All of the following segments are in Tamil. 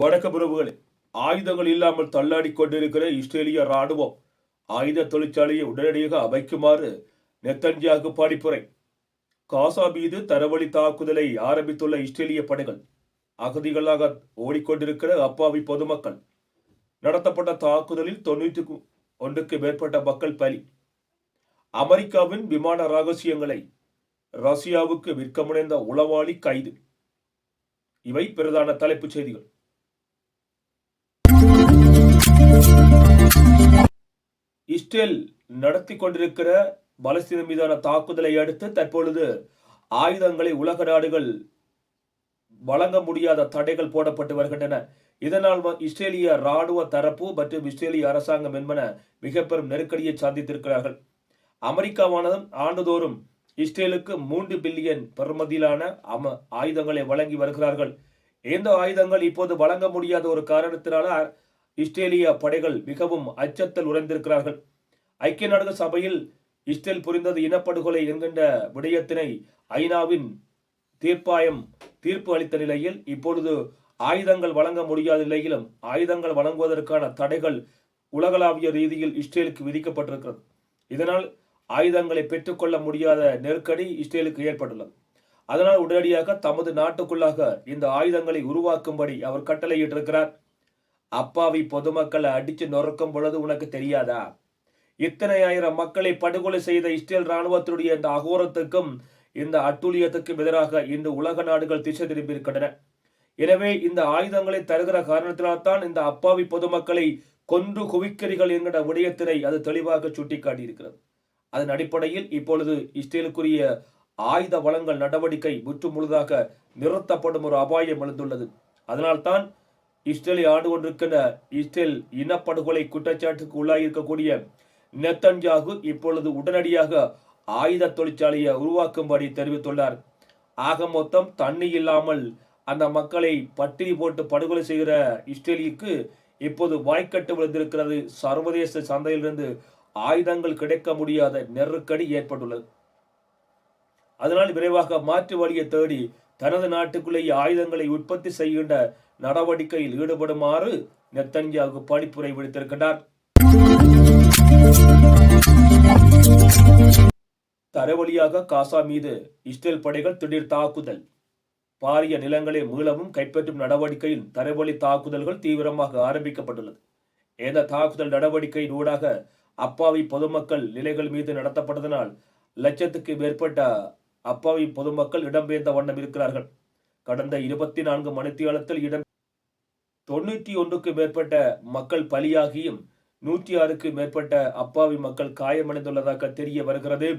வணக்க உறவுகளே ஆயுதங்கள் இல்லாமல் தள்ளாடி கொண்டிருக்கிற இஸ்ரேலிய ராணுவம் ஆயுத தொழிற்சாலையை உடனடியாக அமைக்குமாறு நெத்தன்யாகு பணிப்புரை. காசா மீது தரவழி தாக்குதலை ஆரம்பித்துள்ள இஸ்ரேலிய படைகள் அகதிகளாக ஓடிக்கொண்டிருக்கிற அப்பாவி பொதுமக்கள் நடத்தப்பட்ட தாக்குதலில் தொண்ணூற்றி ஒன்றுக்கு மேற்பட்ட மக்கள் பலி. அமெரிக்காவின் விமான ரகசியங்களை ரஷ்யாவுக்கு விற்க முனைந்த உளவாளி கைது. இவை பிரதான தலைப்புச் செய்திகள். இஸ்ரேல் நடத்தி கொண்டிருக்கிற பலஸ்தீன மீதான தாக்குதலை அடுத்து தற்பொழுது ஆயுதங்களை உலக நாடுகள் வழங்க முடியாத தடைகள் போடப்பட்டு வருகின்றன. இதனால் இஸ்ரேலிய ராணுவ தரப்பு மற்றும் இஸ்ரேலிய அரசாங்கம் என்பன மிக பெரும் நெருக்கடியை சந்தித்திருக்கிறார்கள். அமெரிக்காவானதும் ஆண்டுதோறும் இஸ்ரேலுக்கு மூன்று பில்லியன் பெறுமதியிலான அம ஆயுதங்களை வழங்கி வருகிறார்கள். இந்த ஆயுதங்கள் இப்போது வழங்க முடியாத ஒரு காரணத்தினால இஸ்ரேலிய படைகள் மிகவும் அச்சத்தில் உறைந்திருக்கிறார்கள். ஐக்கிய நாடுகள் சபையில் இஸ்ரேல் புரிந்தது இனப்படுகொலை என்கின்ற விடயத்தினை ஐநாவின் தீர்ப்பாயம் தீர்ப்பு அளித்த நிலையில் இப்பொழுது ஆயுதங்கள் வழங்க முடியாத நிலையிலும் ஆயுதங்கள் வழங்குவதற்கான தடைகள் உலகளாவிய ரீதியில் இஸ்ரேலுக்கு விதிக்கப்பட்டிருக்கிறது. இதனால் ஆயுதங்களை பெற்றுக்கொள்ள முடியாத நெருக்கடி இஸ்ரேலுக்கு ஏற்பட்டுள்ளது. அதனால் உடனடியாக தமது நாட்டுக்குள்ளாக இந்த ஆயுதங்களை உருவாக்கும்படி அவர் கட்டளையிட்டிருக்கிறார். அப்பாவி பொதுமக்களை அடிச்சு நொறுக்கும் பொழுது உனக்கு தெரியாதா? இத்தனை ஆயிரம் மக்களை படுகொலை செய்த இஸ்ரேல் இராணுவத்தினுடைய இந்த அகோரத்துக்கும் இந்த அட்டூழியத்துக்கும் எதிராக இன்று உலக நாடுகள் திசை திரும்பியிருக்கின்றன. எனவே இந்த ஆயுதங்களை தருகிற காரணத்தினால்தான் இந்த அப்பாவி பொதுமக்களை கொன்று குவிக்கிறீர்கள் என்கிற விடயத்தினை அது தெளிவாக சுட்டிக்காட்டியிருக்கிறது. அதன் அடிப்படையில் இப்பொழுது இஸ்ரேலுக்குரிய ஆயுத வளங்கள் நடவடிக்கை முற்று முழுதாக நிறுத்தப்படும் ஒரு அபாயம் எழுந்துள்ளது. அதனால்தான் இஸ்ரேலை ஆண்டு கொண்டிருக்கிற இஸ்ரேல் இனப்படுகொலை குற்றச்சாட்டுக்கு உள்ளாகியிருக்கக்கூடிய நெத்தன்யாகு இப்பொழுது உடனடியாக ஆயுத தொழிற்சாலையை உருவாக்கும்படி தெரிவித்துள்ளார். ஆக மொத்தம் தண்ணி இல்லாமல் அந்த மக்களை பட்டினி போட்டு படுகொலை செய்கிற இஸ்ரேலிக்கு இப்போது வாய்க்கட்டு விழுந்திருக்கிறது. சர்வதேச சந்தையிலிருந்து ஆயுதங்கள் கிடைக்க முடியாத நெருக்கடி ஏற்பட்டுள்ளது. அதனால் விரைவாக மாற்று வழியை தேடி தனது நாட்டுக்குள்ளேயே ஆயுதங்களை உற்பத்தி செய்கின்ற நடவடிக்கையில் ஈடுபடுமாறு நெத்தன்யாவுக்கு பணிப்புரை விடுத்திருக்கின்றார். தரவழியாக காசா மீது இஸ்ரேல் படைகள் திடீர் தாக்குதல். பாரிய நிலங்களை மீளவும் கைப்பற்றும் நடவடிக்கையில் தரவழி தாக்குதல்கள் தீவிரமாக ஆரம்பிக்கப்பட்டுள்ளது. இந்த தாக்குதல் நடவடிக்கையின் ஊடாக அப்பாவி பொதுமக்கள் நிலைகள் மீது நடத்தப்பட்டதனால் லட்சத்துக்கு மேற்பட்ட அப்பாவி பொதுமக்கள் இடம்பெயர்ந்த வண்ணம் இருக்கிறார்கள். கடந்த இருபத்தி நான்கு மணித்தியாலத்தில் இடம் தொண்ணூற்றி ஒன்றுக்கு மேற்பட்ட மக்கள் பலியாகியும் நூற்றி ஆறுக்கு மேற்பட்ட அப்பாவி மக்கள் காயமடைந்துள்ளதாக தெரிய வருகிறது.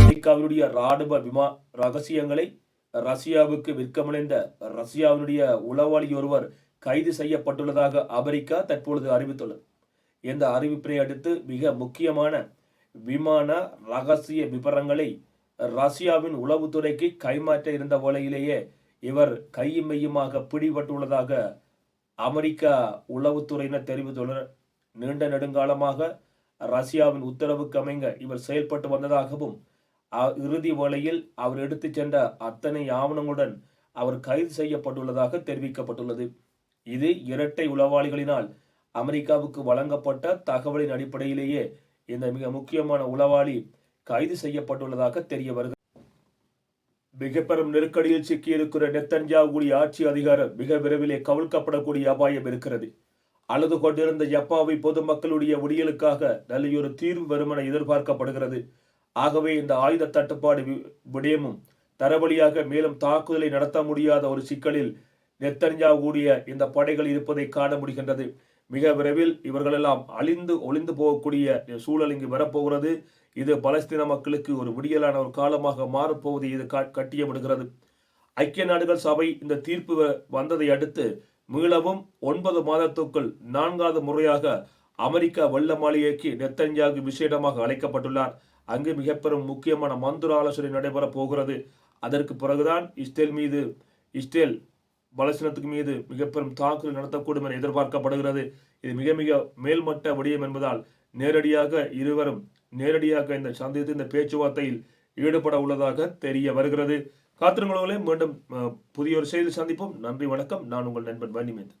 அமெரிக்காவினுடைய ராணுவ விமா ரகசியங்களை ரஷ்யாவுக்கு விற்கமடைந்த ரஷ்யாவினுடைய உளவாளி ஒருவர் கைது செய்யப்பட்டுள்ளதாக அமெரிக்கா தற்பொழுது அறிவித்துள்ளது. இந்த அறிவிப்பினை அடுத்து மிக முக்கியமான விமான ரகசிய விவரங்களை ரஷ்யாவின் உளவுத்துறைக்கு கைமாற்ற இருந்த வேளையிலேயே இவர் கையும் மெய்யுமாக பிடிபட்டுள்ளதாக அமெரிக்கா உளவுத்துறையினர் தெரிவித்துள்ளனர். நீண்ட நெடுங்காலமாக ரஷ்யாவின் உத்தரவுக்கு அமைங்க இவர் செயல்பட்டு வந்ததாகவும் இறுதி வேளையில் அவர் எடுத்துச் சென்ற அத்தனை ஆவணங்களுடன் அவர் கைது செய்யப்பட்டுள்ளதாக தெரிவிக்கப்பட்டுள்ளது. இது இரட்டை உளவாளிகளினால் அமெரிக்காவுக்கு வழங்கப்பட்ட தகவலின் அடிப்படையிலேயே இந்த மிக முக்கியமான உளவாளி கைது செய்யப்பட்டுள்ளதாக தெரிய வருகிறது. மிக பெரும் நெருக்கடியில் சிக்கியிருக்கிற நெத்தன்யாவுடைய ஆட்சி அதிகாரம் மிக விரைவிலே கவிழ்க்கப்படக்கூடிய அபாயம் இருக்கிறது. அழுது கொண்டிருந்த ஜப்பாவை பொதுமக்களுடைய விடியலுக்காக நல்லொரு தீர்வு வருமென எதிர்பார்க்கப்படுகிறது. ஆகவே இந்த ஆயுத தட்டுப்பாடு வி- விடயமும் தரவழியாக மேலும் தாக்குதலை நடத்த முடியாத ஒரு சிக்கலில் நெத்தன்யாவுடைய இந்த படைகள் இருப்பதை காண முடிகின்றது. மிக விரைவில் இவர்களெல்லாம் அழிந்து ஒளிந்து போகக்கூடிய சூழல் இங்கு வரப்போகிறது. இது பலஸ்தீன மக்களுக்கு ஒரு விடியலான ஒரு காலமாக மாறப்போவது இது கா- கட்டியமிடுகிறது ஐக்கிய நாடுகள் சபை இந்த தீர்ப்பு வ- வந்ததை அடுத்து மீளவும் ஒன்பது மாதத்துக்குள் நான்காவது முறையாக அமெரிக்கா வெள்ள மாளிகைக்கு நெத்தன்யாகு விசேடமாக அழைக்கப்பட்டுள்ளார். அங்கு மிக பெரும் முக்கியமான மந்திர ஆலோசனை நடைபெறப் போகிறது. அதற்கு பிறகுதான் இஸ்ரேல் மீது இஸ்ரேல் பலஸ்தீனத்துக்கு மீது மிக பெரும் தாக்குதல் நடத்தக்கூடும் என எதிர்பார்க்கப்படுகிறது. இது மிக மிக மேல்மட்ட விடயம் என்பதால் நேரடியாக இருவரும் நேரடியாக இந்த சந்தித்து இந்த பேச்சுவார்த்தையில் ஈடுபட உள்ளதாக தெரிய வருகிறது. காத்திருங்களே மீண்டும் புதிய ஒரு செய்தி சந்திப்போம். நன்றி வணக்கம். நான் உங்கள் நண்பன் வன்னிமேந்தன்